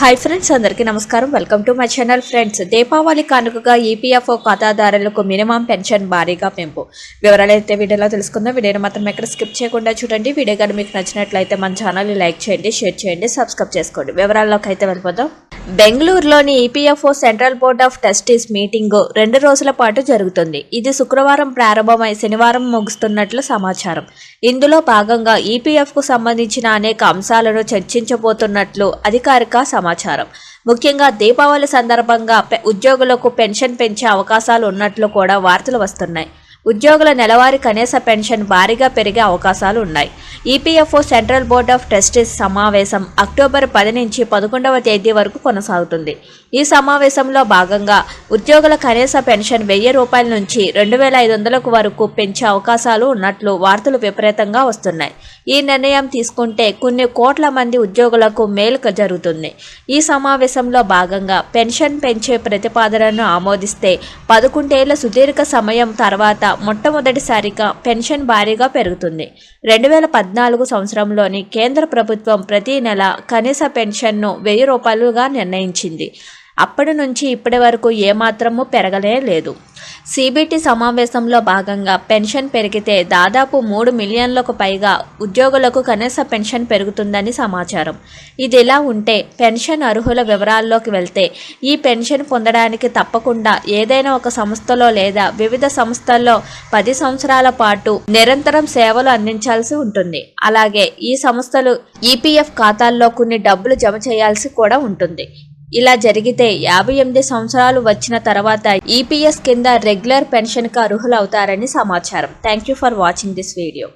Hi friends అందరికీ నమస్కారం. Welcome to my channel friends Deepavali కానుకగా ఈపీఎఫ్ఓ ఖాతాదారులకు మినిమం పెన్షన్ భారీగా పెంపు. వివరాలు అయితే వీడియోలో తెలుసుకుందాం. వీడియోని మాత్రం ఎక్కడ స్కిప్ చేయకుండా చూడండి. వీడియో కానీ మీకు నచ్చినట్లయితే మన ఛానల్ని లైక్ చేయండి షేర్ చేయండి సబ్స్క్రైబ్ చేసుకోండి. వివరాల్లోకి అయితే వెళ్ళిపోదాం. బెంగళూరులోని EPFO central board of trustees meeting రెండు రోజుల పాటు జరుగుతుంది. ఇది శుక్రవారం ప్రారంభమై శనివారం ముగుస్తున్నట్లు సమాచారం. ఇందులో భాగంగా ఈపీఎఫ్కు సంబంధించిన అనేక అంశాలను చర్చించబోతున్నట్లు అధికారిక సమాచారం ముఖ్యంగా దీపావళి సందర్భంగా ఉద్యోగులకు పెన్షన్ పెంచే అవకాశాలు ఉన్నట్లు కూడా వార్తలు వస్తున్నాయి. ఉద్యోగుల నెలవారీ కనీస పెన్షన్ భారీగా పెరిగే అవకాశాలు ఉన్నాయి. EPFO central board of trustees సమావేశం అక్టోబర్ పది నుంచి పదకొండవ తేదీ వరకు కొనసాగుతుంది. ఈ సమావేశంలో భాగంగా ఉద్యోగుల కనీస పెన్షన్ వెయ్యి రూపాయల నుంచి రెండు వేల ఐదు వందలకు వరకు పెంచే అవకాశాలు ఉన్నట్లు వార్తలు విపరీతంగా వస్తున్నాయి. ఈ నిర్ణయం తీసుకుంటే కొన్ని కోట్ల మంది ఉద్యోగులకు మేలు జరుగుతుంది. ఈ సమావేశంలో భాగంగా పెన్షన్ పెంచే ప్రతిపాదనను ఆమోదిస్తే పదకొండేళ్ళ సుదీర్ఘ సమయం తర్వాత మొట్టమొదటిసారిగా పెన్షన్ భారీగా పెరుగుతుంది. రెండు వేల పద్నాలుగు సంవత్సరంలోని కేంద్ర ప్రభుత్వం ప్రతి నెల కనీస పెన్షన్ను వెయ్యి రూపాయలుగా నిర్ణయించింది. అప్పటి నుంచి ఇప్పటి వరకు ఏమాత్రము పెరగలే లేదు. సిబిటి సమావేశంలో భాగంగా పెన్షన్ పెరిగితే దాదాపు మూడు మిలియన్లకు పైగా ఉద్యోగులకు కనీస పెన్షన్ పెరుగుతుందని సమాచారం. ఇది ఇలా ఉంటే పెన్షన్ అర్హుల వివరాల్లోకి వెళ్తే ఈ పెన్షన్ పొందడానికి తప్పకుండా ఏదైనా ఒక సంస్థలో లేదా వివిధ సంస్థల్లో పది సంవత్సరాల పాటు నిరంతరం సేవలు అందించాల్సి ఉంటుంది. అలాగే ఈ సంస్థలు ఈపీఎఫ్ ఖాతాల్లో కొన్ని డబ్బులు జమ చేయాల్సి కూడా ఉంటుంది. ఇలా జరిగితే యాభై ఎనిమిది సంవత్సరాలు వచ్చిన తర్వాత ఈపీఎస్ కింద రెగ్యులర్ పెన్షన్కు అర్హులవుతారని సమాచారం. Thank you for watching this video